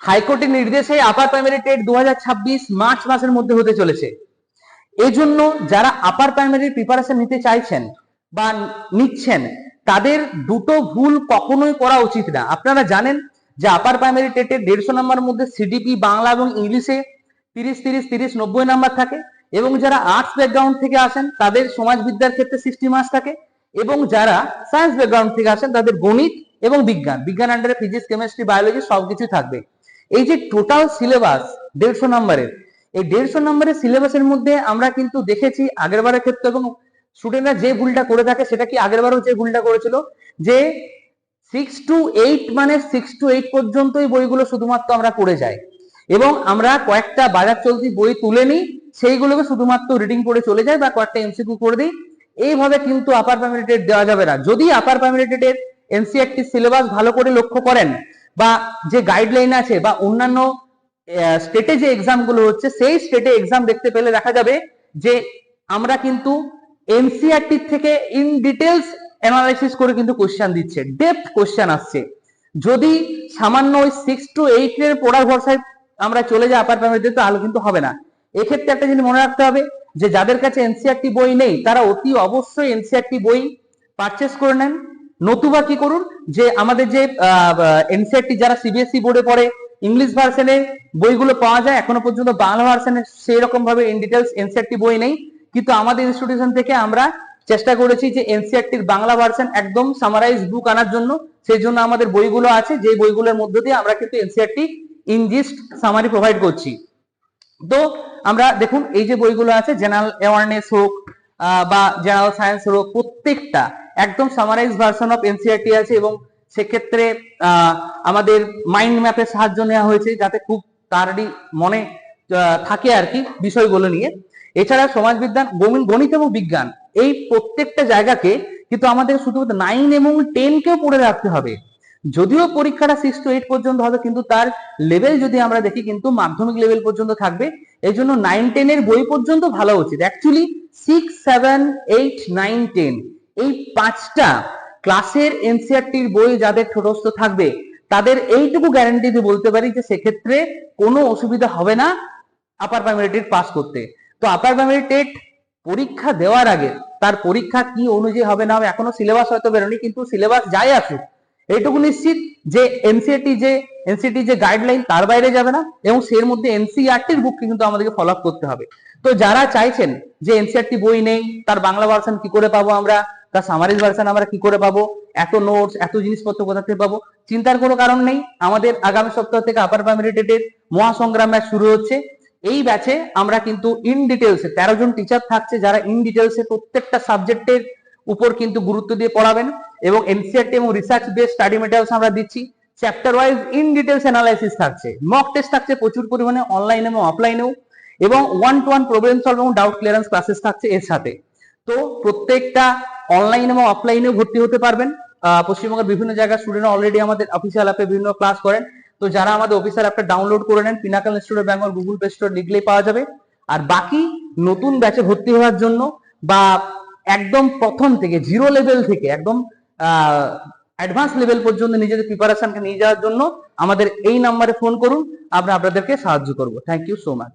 হাইকোর্টের নির্দেশে upper primary TET দু হাজার ছাব্বিশ মার্চ মাসের মধ্যে হতে চলেছে। এই জন্য যারা আপার প্রাইমারি প্রিপারেশন নিতে চাইছেন বা নিচ্ছেন, তাদের দুটো ভুল কখনোই করা উচিত না। আপনারা জানেন যে আপার প্রাইমারি টেটের দেড়শো নম্বরের মধ্যে সিডিপি বাংলা এবং ইংলিশে তিরিশ তিরিশ তিরিশ, নব্বই নাম্বার থাকে এবং যারা আর্টস ব্যাকগ্রাউন্ড থেকে আসেন, তাদের সমাজবিদ্যার ক্ষেত্রে সিক্সটি মার্কস থাকে এবং যারা সায়েন্স ব্যাকগ্রাউন্ড থেকে আসেন, তাদের গণিত এবং বিজ্ঞান। বিজ্ঞান আন্ডারে ফিজিক্স কেমিস্ট্রি বায়োলজি সবকিছু থাকবে। এই যে টোটাল সিলেবাস দেড়শো নম্বরের এই দেড়শো নম্বরের সিলেবাসের মধ্যে আমরা কিন্তু দেখেছি আগের বারের ক্ষেত্রে এবং স্টুডেন্টরা যে ভুলটা করে থাকে সেটা কি আগের বারও যে ভুলটা করেছিল? যে সিক্স টু এইট মানে সিক্স টু এইট পর্যন্তই বইগুলো শুধুমাত্র আমরা পড়ে যাই। এবং আমরা কয়েকটা বাজার চলতি বই তুলে নিই, সেইগুলোকে শুধুমাত্র রিডিং করে চলে যায় বা কয়েকটা এমসিকিউ করে দিই। এইভাবে কিন্তু আপার প্রাইমারি টেট দেওয়া যাবে না। যদি আপার প্রাইমারি টেটের এনসিআরটি সিলেবাস ভালো করে লক্ষ্য করেন বা যে গাইডলাইন আছে বা অন্যান্য স্টেটে যে এক্সামগুলো হচ্ছে, সেই স্টেটে এক্সাম দেখতে পেলে দেখা যাবে যে আমরা কিন্তু এনসিআরটির থেকে ইন ডিটেলস অ্যানালাইসিস করে কিন্তু কোশ্চেন দিচ্ছে ডেপথ কোশ্চেন আসছে। যদি সামান্য ওই সিক্স টু এইট এর পড়ার ভরসায় আমরা চলে যাই আপার প্রাইমারিতে তাহলে কিন্তু হবে না। এক্ষেত্রে একটা জিনিস মনে রাখতে হবে যে যাদের কাছে এনসিআরটি বই নেই, তারা অতি অবশ্যই এনসিআরটি বই পারচেস করে নেন। নতুবা কি করুন যে আমাদের যে এনসিআরটি যারা সিবিএসই বোর্ডে পড়ে ইংলিশ ভার্সনে বইগুলো পাওয়া যায়, এখনও পর্যন্ত বাংলা ভার্সনে সেই রকম ভাবে ইন ডিটেলস এনসিআরটি বই নেই। কিন্তু আমাদের ইনস্টিটিউশন থেকে আমরা চেষ্টা করেছি যে এনসিআরটির বাংলা ভার্সন একদম সামারাইজ বুক আনার জন্য। সেই জন্য আমাদের বইগুলো আছে যে বইগুলোর মধ্য দিয়ে আমরা কিন্তু এনসিআরটি ইনজিস্ট সামারি প্রোভাইড করছি। তো আমরা দেখুন, এই যে বইগুলো আছে জেনারেল অ্যাওয়ারনেস হোক বা জেনারেল সায়েন্স হোক, প্রত্যেকটা একদম সামারাইজ ভার্সন অফ এনসিআরটি আছে এবং সেক্ষেত্রে আমাদের মাইন্ড ম্যাপের সাহায্য নেওয়া হয়েছে যাতে খুব তাড়াতাড়ি মনে থাকে আর কি বিষয়গুলো নিয়ে। এছাড়া সমাজবিজ্ঞান গণি- গণিত এবং বিজ্ঞান এই প্রত্যেকটা জায়গাকে কিন্তু আমাদের শুধুমাত্র নাইন এবং টেন কেও পড়ে রাখতে হবে। যদিও পরীক্ষাটা সিক্স টু এইট পর্যন্ত হবে, কিন্তু তার লেভেল যদি আমরা দেখি কিন্তু মাধ্যমিক লেভেল পর্যন্ত থাকবে। এই জন্য নাইন টেন এর বই পর্যন্ত ভালো উচিত। Actually six seven eight nine ten এই পাঁচটা ক্লাসের এনসিআরটির বই যাদের ঠোঁটস্থ থাকবে, তাদের এইটুকু গ্যারান্টি দিয়ে বলতে পারি যে সেক্ষেত্রে কোনো অসুবিধা হবে না আপার প্রাইমারি টেট পাস করতে। তো আপার প্রাইমারি টেট পরীক্ষা দেওয়ার আগে তার পরীক্ষা কি অনুযায়ী হবে না হবে এখনও সিলেবাস হয়তো বেরোনি কিন্তু সিলেবাস যাই আসুক, এইটুকু নিশ্চিত যে এনসিআরটি যে এনসিটি যে গাইডলাইন তার বাইরে যাবে না এবং সের মধ্যে এনসিআরটির বুক কিন্তু আমাদেরকে ফলো আপ করতে হবে। তো যারা চাইছেন যে এনসিআরটি বই নেই, তার বাংলা ভার্সন কি করে পাবো আমরা? তার সামারিজ ভার্সন আমরা কি করে পাবো? এত নোটস এত জিনিসপত্র কোথা থেকে পাবো? চিন্তার কোনো কারণ নেই। আমাদের আগামী সপ্তাহ থেকে আপার প্রাইমারি টেটের মহাসংগ্রাম ম্যাচ শুরু হচ্ছে। এই ব্যাচে আমরা কিন্তু ইন ডিটেলসে তেরো জন টিচার থাকছে যারা ইন ডিটেলসে প্রত্যেকটা সাবজেক্টের উপর কিন্তু গুরুত্ব দিয়ে পড়াবেন এবং এনসিআরটি এবং রিসার্চ বেস স্টাডি মেটেরিয়ালস আমরা দিচ্ছি। Chapter wise in details analysis থাকছে। মক টেস্ট থাকছে প্রচুর পরিমাণে অনলাইন এবং অফলাইনেও এবং one two one problem solve এবং ডাউট ক্লিয়ারেন্স ক্লাসেস থাকছে এর সাথে। তো প্রত্যেকটা অনলাইন এবং অফলাইনেও ভর্তি হতে পারবেন। পশ্চিমবঙ্গের বিভিন্ন জায়গায় স্টুডেন্ট অলরেডি আমাদের অফিসিয়াল অ্যাপে বিভিন্ন ক্লাস করেন। তো যারা আমাদের অফিসিয়াল অ্যাপটা ডাউনলোড করে নেন Pinnacle institute Bengal Google Play Store লিখলেই পাওয়া যাবে। আর বাকি নতুন ব্যাচে ভর্তি হওয়ার জন্য বা একদম প্রথম থেকে জিরো লেভেল থেকে একদম অ্যাডভান্স লেভেল পর্যন্ত নিজেদের প্রিপারেশনকে নিয়ে যাওয়ার জন্য আমাদের এই নাম্বারে ফোন করুন। আমরা আপনাদেরকে সাহায্য করব। Thank you so much